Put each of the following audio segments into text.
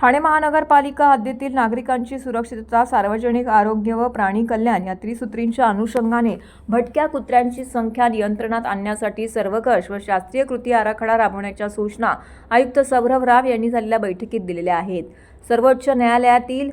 ठाणे महानगरपालिका हद्दीतील नागरिकांची सुरक्षितता सार्वजनिक आरोग्य व प्राणी कल्याण या त्रिसूत्रींच्या अनुषंगाने भटक्या कुत्र्यांची संख्या नियंत्रणात आणण्यासाठी सर्वकष व शास्त्रीय कृती आराखडा राबवण्याच्या सूचना आयुक्त सौरभ राव यांनी झालेल्या बैठकीत दिलेल्या आहेत. सर्वोच्च न्यायालयातील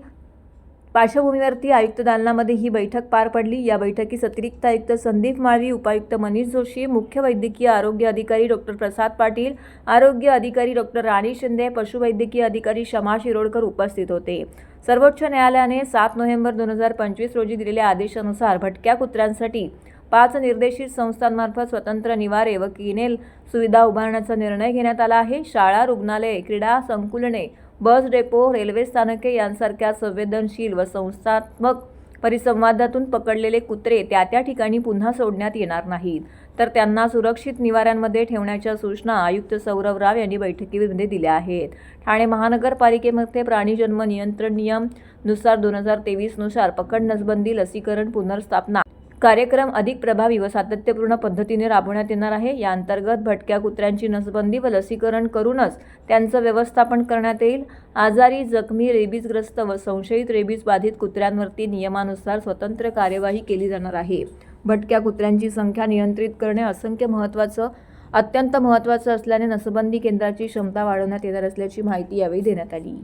पार्श्वभूमीवरती आयुक्त दालनामध्ये ही बैठक पार पडली. या बैठकीस अतिरिक्त आयुक्त संदीप माळवी उपायुक्त मनीष जोशी मुख्य वैद्यकीय आरोग्य अधिकारी डॉक्टर प्रसाद पाटील आरोग्य अधिकारी डॉक्टर राणी शिंदे पशुवैद्यकीय अधिकारी शमा शिरोडकर उपस्थित होते. सर्वोच्च न्यायालयाने सात नोव्हेंबर दोन हजार पंचवीस रोजी दिलेल्या आदेशानुसार भटक्या कुत्र्यांसाठी पाच निर्देशित संस्थांमार्फत स्वतंत्र निवारे व किनेल सुविधा उभारण्याचा निर्णय घेण्यात आला आहे. शाळा रुग्णालये क्रीडा संकुलने बस डेपो रेल्वे स्थानके यांसारख्या संवेदनशील व संस्थात्मक परिसंवादातून पकडलेले कुत्रे त्या त्या ठिकाणी पुन्हा सोडण्यात येणार नाहीत. तर त्यांना सुरक्षित निवाऱ्यांमध्ये ठेवण्याच्या सूचना आयुक्त सौरव राव यांनी बैठकीमध्ये दिल्या आहेत. ठाणे महानगरपालिकेमध्ये प्राणीजन्म नियंत्रण नियमनुसार दोन हजार तेवीसनुसार पकड नसबंदी लसीकरण पुनर्स्थापना कार्यक्रम अधिक प्रभावी व सातत्यपूर्ण पद्धतीने राबवण्यात येणार आहे. या अंतर्गत भटक्या कुत्र्यांची नसबंदी व लसीकरण करूनच त्यांचं व्यवस्थापन करण्यात येईल. आजारी जखमी रेबीजग्रस्त व संशयित रेबीज बाधित कुत्र्यांवरती नियमानुसार स्वतंत्र कार्यवाही केली जाणार आहे. भटक्या कुत्र्यांची संख्या नियंत्रित करणे असंख्य महत्त्वाचं अत्यंत महत्त्वाचं असल्याने नसबंदी केंद्राची क्षमता वाढवण्यात येणार असल्याची माहिती यावेळी देण्यात आली.